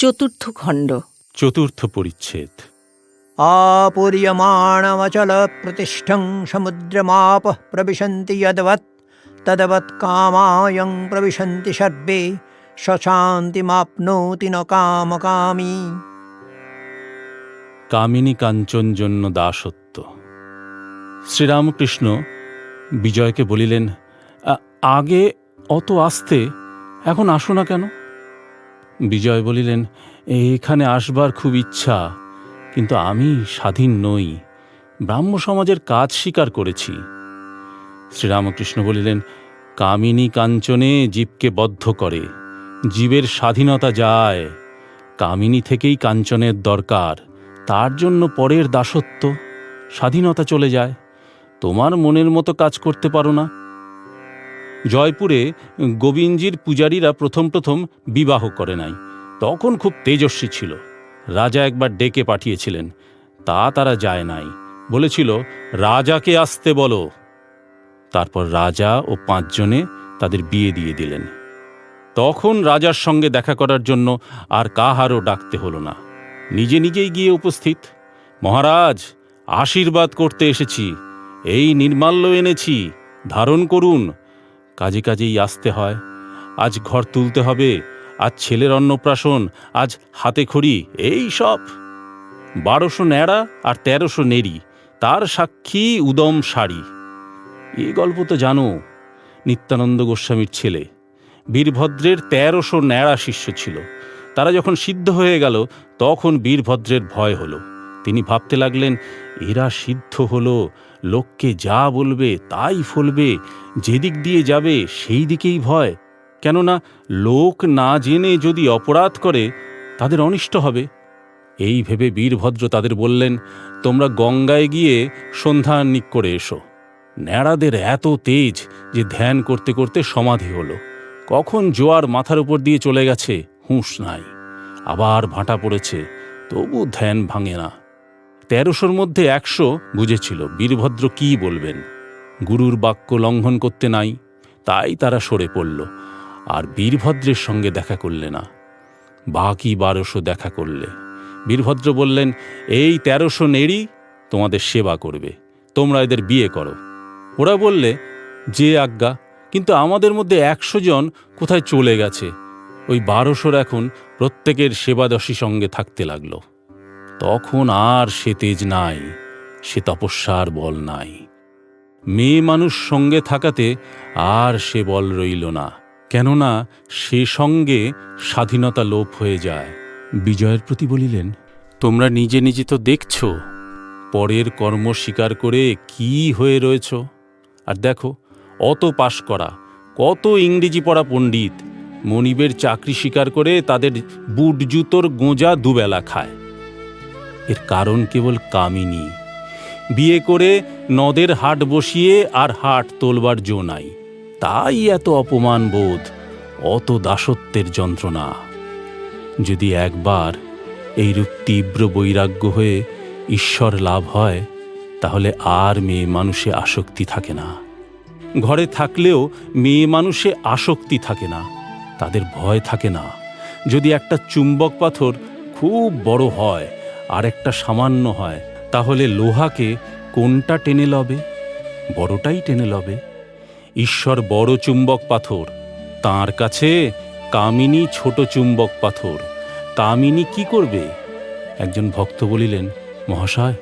চতুর্থ খণ্ড। চতুর্থ পরিচ্ছেদ। আপরিয়মাণমচল প্রতিষ্ঠং সমুদ্রমাপ প্রবিশন্তি যদবৎ তদবৎ কামায়ং প্রবিশন্তি সর্বে সশান্তিমাপ্নোতি ন কামকামী। কামিনী কাঞ্চন জন্য দাসত্ব। শ্রীরামকৃষ্ণ বিজয়কে বলিলেন আগে অত আসতে এখন আসো না কেন? বিজয় বলিলেন, এখানে আসবার খুব ইচ্ছা, কিন্তু আমি স্বাধীন নই। ব্রাহ্ম সমাজের কাজ স্বীকার করেছি। শ্রীরামকৃষ্ণ বলিলেন, কামিনী কাঞ্চনে জীবকে বদ্ধ করে, জীবের স্বাধীনতা যায়। কামিনী থেকেই কাঞ্চনের দরকার, তার জন্য পরের দাসত্ব, স্বাধীনতা চলে যায়। তোমার মনের মতো কাজ করতে পারো না জয়পুরে গোবিন্দজির পূজারীরা প্রথম প্রথম বিবাহ করে নাই। তখন খুব তেজস্বী ছিল। রাজা একবার ডেকে পাঠিয়েছিলেন। তা তারা যায় নাই। বলেছিল, রাজাকে আসতে বলো। তারপর রাজা ও পাঁচজনে তাদের বিয়ে দিয়ে দিলেন। তখন রাজার সঙ্গে দেখা করার জন্য আর কাহারও ডাকতে হলো না। নিজে নিজেই গিয়ে উপস্থিত, মহারাজ, আশীর্বাদ করতে এসেছি। এই নির্মাল্য এনেছি। ধারণ করুন। কাজে কাজেই আসতে হয়। আজ ঘর তুলতে হবে, আজ ছেলের অন্নপ্রাশন, আজ হাতে খড়ি, এই সব। বারোশো ন্যাড়া আর তেরোশো নেড়ি, তার সাক্ষী উদম শাড়ি। এ গল্প তো জানো, নিত্যানন্দ গোস্বামীর ছেলে। বীরভদ্রের তেরোশো ন্যাড়া শিষ্য ছিল। তারা যখন সিদ্ধ হয়ে গেল, তখন বীরভদ্রের ভয় হলো। তিনি ভাবতে লাগলেন, এরা সিদ্ধ হলো, লোককে যা বলবে তাই ফলবে, যেদিক দিয়ে যাবে সেই দিকেই ভয়। কেননা লোক না জেনে যদি অপরাধ করে, তাদের অনিষ্ট হবে। এই ভেবে বীরভদ্র তাদের বললেন, তোমরা গঙ্গায় গিয়ে সন্ধ্যান্নিক করে এসো। ন্যাড়াদের এত তেজ যে ধ্যান করতে করতে সমাধি হলো। কখন জোয়ার মাথার উপর দিয়ে চলে গেছে, হুঁশ নাই। আবার ভাঁটা পড়েছে, তবু ধ্যান ভাঙে না। তেরোশোর মধ্যে একশো বুঝেছিল বীরভদ্র কি বলবেন। গুরুর বাক্য লঙ্ঘন করতে নাই, তাই তারা সরে পড়ল, আর বীরভদ্রের সঙ্গে দেখা করলে না। বাকি বারোশো দেখা করলে। বীরভদ্র বললেন, এই তেরোশো নেড়ি তোমাদের সেবা করবে, তোমরা এদের বিয়ে করো। ওরা বললে, যে আজ্ঞা, কিন্তু আমাদের মধ্যে একশো জন কোথায় চলে গেছে? ওই বারোশোর এখন প্রত্যেকের সেবাদশী সঙ্গে থাকতে লাগল। তখন আর সে তেজ নাই, সে তপস্যার বল নাই। মেয়ে মানুষ সঙ্গে থাকাতে আর সে বল রইল না, কেননা সে সঙ্গে স্বাধীনতা লোপ হয়ে যায়। বিজয়ের প্রতি বলিলেন, তোমরা নিজে নিজে তো দেখছ, পরের কর্ম স্বীকার করে কি হয়ে রয়েছ। আর দেখো, অত পাশ করা, কত ইংরেজি পড়া পণ্ডিত, মনিবের চাকরি স্বীকার করে তাদের বুট জুতোর গোঁজা দুবেলা খায়। এর কারণ কেবল কামিনী। বিয়ে করে নদের হাট বসিয়ে আর হাট তোলবার জো নাই। তাই এত অপমান বোধ, অত দাসত্বের যন্ত্রণা। যদি একবার এইরূপ তীব্র বৈরাগ্য হয়ে ঈশ্বর লাভ হয়, তাহলে আর মেয়ে মানুষে আসক্তি থাকে না। ঘরে থাকলেও মেয়ে মানুষে আসক্তি থাকে না। তাদের ভয় থাকে না। যদি একটা চুম্বক পাথর খুব বড় হয় আর একটা সামান্য হয়। তাহলে লোহাকে কোনটা টেনে লবে? বড়টাই টেনে লবে। ঈশ্বর বড় চুম্বক পাথর। তার কাছে কামিনী ছোট চুম্বক পাথর। কামিনী কি করবে? একজন ভক্ত বলিলেন, মহাশয়,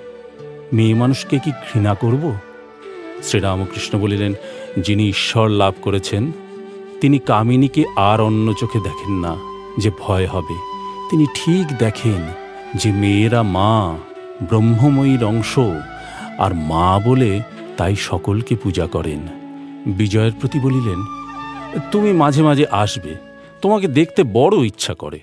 মেয়ে মানুষকে কি ঘৃণা করব? শ্রীরামকৃষ্ণ বলিলেন, যিনি ঈশ্বর লাভ করেছেন, তিনি কামিনীকে আর অন্য চোখে দেখেন না, যে ভয় হবে। তিনি ঠিক দেখেন যে মেয়েরা মা, ব্রহ্মময়ীর অংশ, আর মা বলে তাই সকলকে পূজা করেন। বিজয়ের প্রতি বলিলেন, তুমি মাঝে মাঝে আসবে, তোমাকে দেখতে বড় ইচ্ছা করে।